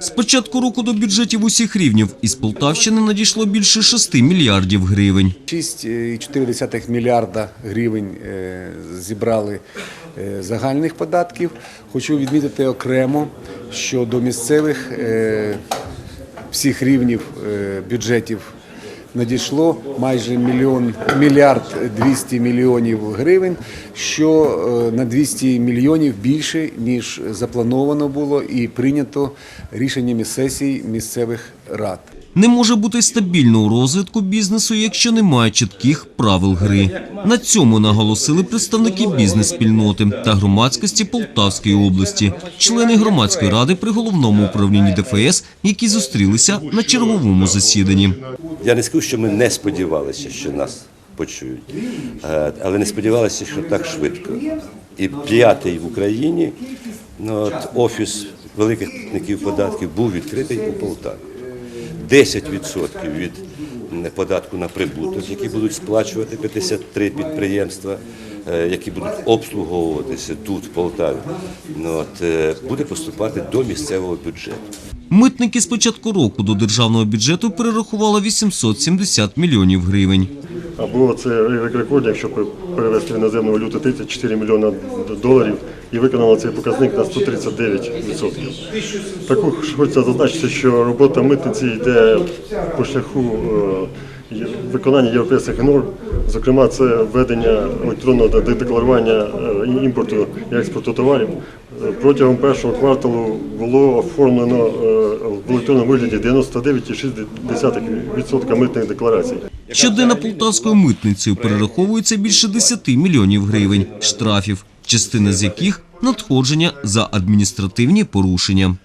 З початку року до бюджетів усіх рівнів із Полтавщини надійшло більше 6 мільярдів гривень. 6,4 мільярда гривень е, зібрали е, загальних податків. Хочу відмітити окремо, що до місцевих е, всіх рівнів бюджетів надійшло майже мільйон мільярд 200 мільйонів гривень, що е, на 200 мільйонів більше ніж заплановано було і прийнято рішеннями сесій місцевих рад. Не може бути стабільного розвитку бізнесу, якщо немає чітких правил гри. На цьому наголосили представники бізнес-спільноти та громадськості Полтавської області, члени громадської ради при головному управлінні ДФС, які зустрілися на черговому засіданні. Я не скажу, що ми не сподівалися, що нас почують, Е, але не сподівалися, що так швидко. І п'ятий в Україні ну, от, офіс великих платників податків був відкритий у Полтаві. 10% від податку на прибуток, які будуть сплачувати 53 підприємства, які будуть обслуговуватися тут, в Полтаві, ну, от, е, буде поступати до місцевого бюджету. Митники з початку року до державного бюджету перерахували 870 мільйонів гривень. Або це рекорд, якщо пе- перевести іноземну валюту 34 мільйона доларів і виконало цей показник на 139%. Також хочеться зазначити, що робота митниці йде по шляху е, виконання європейських норм. Зокрема, це введення електронного де- декларування е, імпорту і експорту товарів. Протягом першого кварталу було оформлено е, в електронному вигляді 99,6% митних декларацій. Щоденно полтавською митницею перераховується більше 10 мільйонів гривень штрафів, частина з яких надходження за адміністративні порушення.